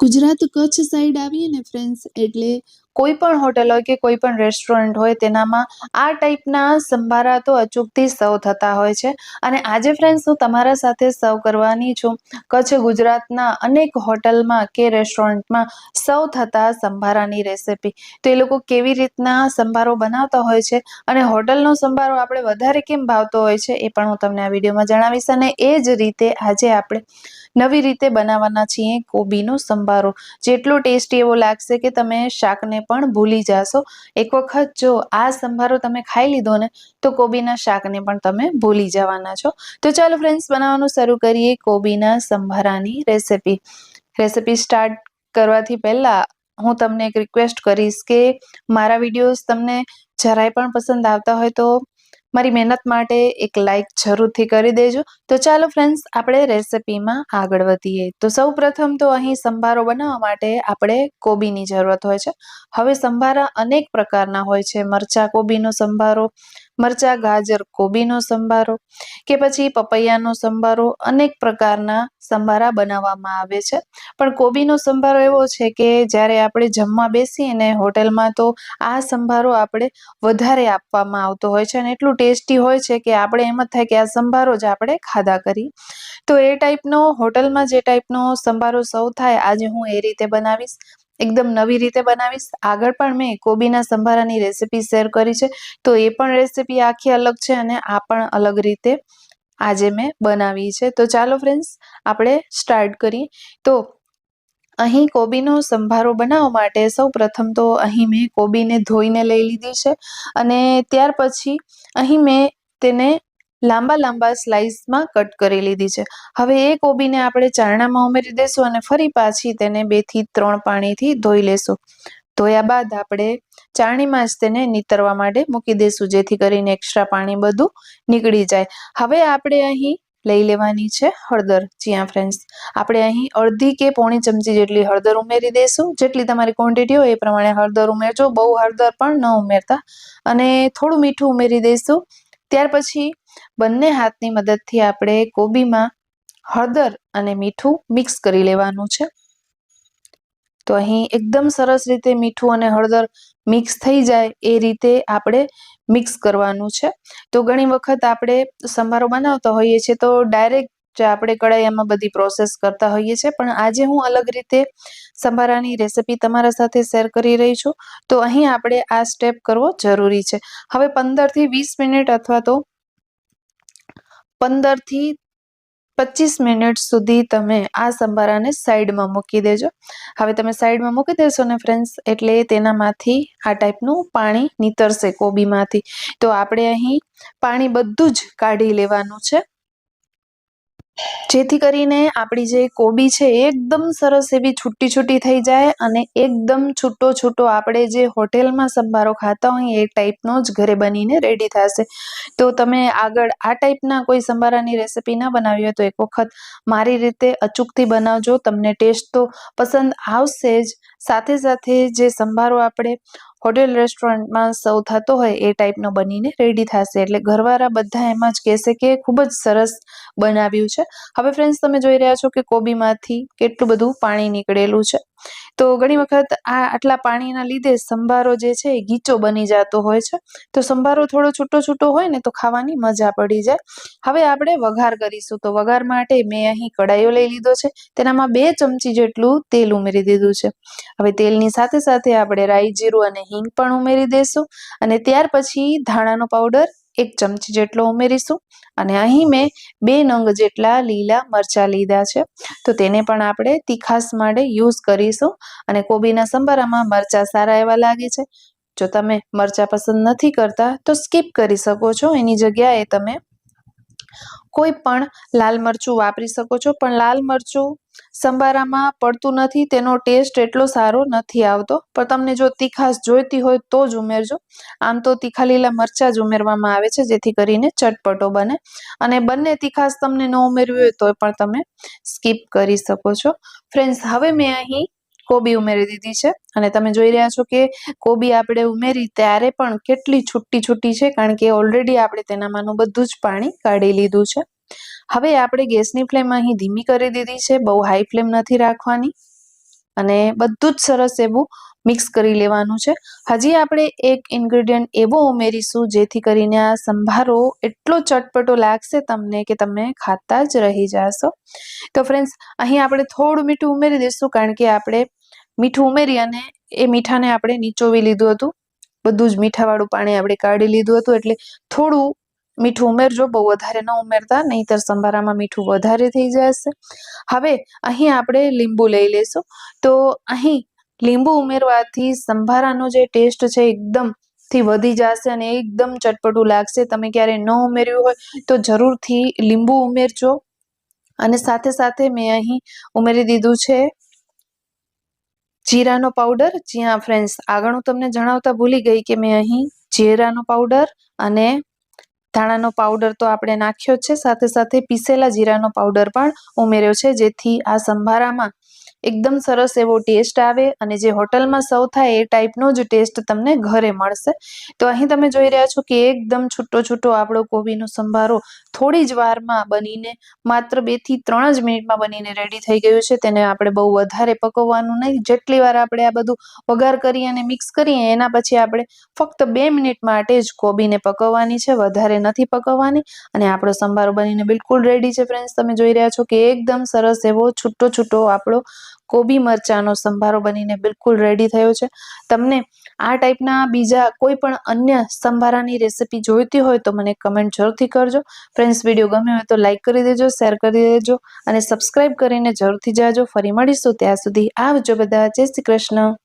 Gujarat Kutch side આવીએ ને friends એટલે કોઈ પણ હોટલ હોય કે કોઈ પણ રેસ્ટોરન્ટ હોય, તેનામાં આ ટાઈપના સંભારા તો અચૂકથી સર્વ થતા હોય છે. અને આજે ફ્રેન્ડ્સ હું તમારા સાથે સર્વ કરવાની છું. કચ્છ ગુજરાતના અનેક હોટલમાં કે રેસ્ટોરન્ટમાં સર્વ થતા સંભારાની રેસિપી તો એ લોકો કેવી રીતના સંભારો બનાવતા હોય છે અને હોટલનો સંભારો આપણે વધારે કેમ ભાવતો હોય છે એ પણ હું તમને આ વિડીયોમાં જણાવીશ. અને એ જ રીતે આજે આપણે નવી રીતે બનાવવાના છીએ કોબીનો સંભારો. જેટલો ટેસ્ટી એવો લાગશે કે તમે શાકને પણ ભૂલી જાશો. એક વખત જો આ સંભારો તમે ખાઈ લીધો ને, તો કોબીના શાકને પણ તમે ભૂલી જવાના છો. તો ચાલો ફ્રેન્ડ્સ બનાવવાનું શરૂ કરીએ કોબીના સંભારાની રેસિપી રેસિપી સ્ટાર્ટ કરવાથી પહેલાં હું તમને એક રિક્વેસ્ટ કરીશ કે મારા વિડીયોઝ તમને જરાય પણ પસંદ આવતા હોય તો મારી મહેનત માટે એક લાઈક જરૂરથી કરી દેજો. તો ચાલો ફ્રેન્ડ્સ આપણે રેસિપીમાં આગળ વધીએ. તો સૌ તો અહીં સંભારો બનાવવા માટે આપણે કોબીની જરૂરત હોય છે. હવે સંભારા અનેક પ્રકારના હોય છે. મરચા, કોબીનો સંભારો મરચા, ગાજર, કોબીનો સંભારો કે પછી પપૈયાનો સંભારો અનેક પ્રકારના સંભારા બનાવવામાં આવે છે. પણ કોબીનો સંભારો એવો છે કે જ્યારે આપણે જમવા બેસીએ ને હોટલમાં તો આ સંભારો આપણે વધારે આપવામાં આવતો હોય છે અને એટલું ટેસ્ટી હોય છે કે આપણે એમ જ થાય કે આ સંભારો જ આપણે ખાધા કરી. તો એ ટાઈપનો, હોટલમાં જે ટાઈપનો સંભારો સૌ થાય આજે હું એ રીતે બનાવીશ. એકદમ નવી રીતે બનાવીશ. આગળ પણ મેં કોબીના સંભારાની રેસિપી શેર કરી છે. તો એ પણ રેસીપી આખી અલગ છે અને આ પણ અલગ રીતે આજે મેં બનાવી છે. તો ચાલો ફ્રેન્ડ્સ આપણે સ્ટાર્ટ કરીએ. તો અહીં કોબીનો સંભારો બનાવવા માટે સૌ પ્રથમ તો અહીં મેં કોબીને ધોઈને લઈ લીધી છે. અને ત્યાર પછી અહીં મેં તેને લાંબા લાંબા સ્લાઇસમાં કટ કરી લીધી છે. હવે એ કોબીને આપણે ચારણામાં ઉમેરી દેશું અને ફરી પાછી તેને બેથી ત્રણ પાણીથી ધોઈ લેશું. ધોયા બાદ આપણે ચાણીમાં જ તેને નીતરવા માટે મૂકી દેશું, જેથી કરીને એક્સ્ટ્રા પાણી બધું નીકળી જાય. હવે આપણે અહીં લઈ લેવાની છે હળદર જ્યાં ફ્રેન્ડ્સ. આપણે અહીં અડધી કે પોણી ચમચી જેટલી હળદર ઉમેરી દઈશું જેટલી તમારી ક્વોન્ટિટી હોય એ પ્રમાણે હળદર ઉમેરજો. બહુ હળદર પણ ન ઉમેરતા. અને થોડું મીઠું ઉમેરી દઈશું ત્યાર પછી બંને હાથની મદદથી આપણે કોબીમાં હળદર અને મીઠું મિક્સ કરી લેવાનું છે. તો અહીં એકદમ સરસ રીતે મીઠું અને હળદર મિક્સ થઈ જાય એ રીતે આપણે મિક્સ કરવાનું છે. તો ઘણી વખત આપણે સંભારો બનાવતા હોઈએ છીએ તો ડાયરેક્ટ જે આપણે કડાઈમાં બધી પ્રોસેસ કરતા હોઈએ છીએ. પણ આજે હું અલગ રીતે સંભારાની રેસિપી તમારા સાથે શેર કરી રહી છું. તો અહીં આપણે આ સ્ટેપ કરવો જરૂરી છે. હવે પંદરથી વીસ મિનિટ અથવા તો પંદરથી પચીસ મિનિટ સુધી તમે આ સંભારાને સાઈડમાં મૂકી દેજો. હવે તમે સાઈડમાં મૂકી દેશો ને ફ્રેન્ડ્સ એટલે તેનામાંથી આ ટાઈપનું પાણી નીતરશે કોબીમાંથી. તો આપણે અહીં પાણી બધું જ કાઢી લેવાનું છે. જેથી કરીને આપણી જે કોબી છે એકદમ સરસ એવી છૂટી છૂટી થઈ જાય અને એકદમ છૂટો છૂટો આપણે જે હોટેલમાં સંભારો ખાતા હોય એ ટાઈપનો જ ઘરે બનીને રેડી થશે. તો તમે આગળ આ ટાઈપના કોઈ સંભારાની રેસીપી ના બનાવી હોય તો એક વખત મારી રીતે અચૂકથી બનાવજો. તમને ટેસ્ટ તો પસંદ આવશે જ. સાથે સાથે જે સંભારો આપણે હોટેલ, રેસ્ટોરન્ટમાં સૌ થતો હોય એ ટાઈપનો બનીને રેડી થશે. એટલે ઘરવાળા બધા એમ જ કહેશે કે ખૂબ જ સરસ બનાવ્યું છે. હવે ફ્રેન્ડ્સ તમે જોઈ રહ્યા છો કે કોબીમાંથી કેટલું બધું પાણી નીકળેલું છે. તો ઘણી વખત આ આટલા પાણીના લીધે સંભારો જે છે એ ગીચો બની જતો હોય છે. તો સંભારો થોડો છૂટો છૂટો હોય ને તો ખાવાની મજા પડી જાય. હવે આપણે વઘાર કરીશું. તો વઘાર માટે મેં અહીં કડાઈઓ લઈ લીધો છે. તેનામાં બે ચમચી જેટલું તેલ ઉમેરી દીધું છે. હવે તેલની સાથે સાથે આપણે રાઈ જીરું અને હિંગ પણ ઉમેરી દઈશું અને ત્યાર પછી ધાણાનો પાવડર એક ચમચી જેટલો ઉમેરીશું અને અહીં મેં બે નંગ જેટલા લીલા મરચા લીધા છે. તો તેને પણ આપણે તીખાસ માટે યુઝ કરીશું અને કોબીના સંભારામાં મરચા સારા એવા લાગે છે. જો તમે મરચા પસંદ નથી કરતા તો સ્કીપ કરી શકો છો. એની જગ્યાએ તમે કોઈ પણ લાલ મરચું વાપરી શકો છો. પણ લાલ મરચું સંભારામાં પડતું નથી, તેનો ટેસ્ટ એટલો સારો નથી આવતો. પણ તમને જો તીખાશ જોઈતી હોય તો જ ઉમેરજો. આમ તો તીખા લીલા મરચાં જ ઉમેરવામાં આવે છે, જેથી કરીને ચટપટો બને. અને બંને તીખાશ તમને ન ઉમેરવી હોય તો પણ તમે સ્કીપ કરી શકો છો. ફ્રેન્ડ્સ હવે મેં અહીં કોબી ઉમેરી દીધી છે. અને તમે જોઈ રહ્યા છો કે કોબી આપણે ઉમેરી ત્યારે પણ કેટલી છૂટી છૂટી છે, કારણ કે ઓલરેડી આપણે તેનામાંનું બધું જ પાણી કાઢી લીધું છે. હવે આપણે ગેસની ફ્લેમ અહીં ધીમી કરી દીધી છે, બહુ હાઈ ફ્લેમ નથી રાખવાની અને બધું જ સરસ એવું મિક્સ કરી લેવાનું છે. હજી આપણે એક ઇન્ગ્રેડિયન્ટ એવો ઉમેરીશું જેથી કરીને આ સંભારો એટલો ચટપટો લાગશે તમને કે તમે ખાતા જ રહી જશો. તો ફ્રેન્ડ્સ અહીં આપણે થોડું મીઠું ઉમેરી દઈશું કારણ કે આપણે મીઠું ઉમેરી અને એ મીઠાને આપણે નીચોવી લીધું હતું. બધું જ મીઠાવાળું પાણી આપણે કાઢી લીધું હતું એટલે થોડું મીઠું ઉમેરજો, બહુ વધારે ન ઉમેરતા, નહીંતર સંભારામાં મીઠું વધારે થઈ જશે. હવે અહીં આપણે લીંબુ લઈ લેશું. તો અહીં લીંબુ ઉમેરવાથી સંભારાનો જે ટેસ્ટ છે એકદમથી વધી જશે અને એકદમ ચટપટું લાગશે. તમે ક્યારે ન ઉમેર્યું હોય તો જરૂરથી લીંબુ ઉમેરજો. અને સાથે સાથે મેં અહીં ઉમેરી દીધું છે જીરાનો પાવડર. જ્યાં ફ્રેન્ડ્સ, આગળ હું તમને જણાવતા ભૂલી ગઈ કે મેં અહીં જીરાનો પાવડર અને ધાણાનો પાવડર તો આપણે નાખ્યો છે. સાથે સાથે પીસેલા જીરાનો પાવડર પણ ઉમેર્યો છે, જેથી આ સંભારામાં એકદમ સરસ એવો ટેસ્ટ આવે અને જે હોટલમાં સર્વ થાય એ ટાઈપનો જ ટેસ્ટ તમને ઘરે મળશે. તો અહીં તમે જોઈ રહ્યા છો કે એકદમ છૂટો છૂટો આપણો કોબીનો સંભારો થોડી જ વારમાં બનીને માત્ર બેથી ત્રણ જ મિનિટમાં બનીને રેડી થઈ ગયું છે. તેને આપણે બહુ વધારે પકવવાનું નહીં. જેટલી વાર આપણે આ બધું વઘાર કરી અને મિક્સ કરીએ એના પછી આપણે ફક્ત બે મિનિટ માટે જ કોબીને પકવવાની છે. વધારે નથી પકવવાની અને આપણો સંભારો બનીને બિલકુલ રેડી છે. ફ્રેન્ડ્સ તમે જોઈ રહ્યા છો કે એકદમ સરસ એવો છૂટો છૂટો આપણો કોબી મરચાંનો સંભારો બનીને બિલકુલ રેડી થયો છે. તમને આ ટાઈપના બીજા કોઈ પણ અન્ય સંભારાની રેસિપી જોઈતી હોય તો મને કમેન્ટ જરૂરથી કરજો. ફ્રેન્ડ્સ વીડિયો ગમ્યો હોય તો લાઈક કરી દેજો શેર કરી દેજો અને સબસ્ક્રાઈબ કરીને જરૂરથી જાજો. ફરી મળીશું ત્યાં સુધી. આવજો બધા. જય શ્રી કૃષ્ણ.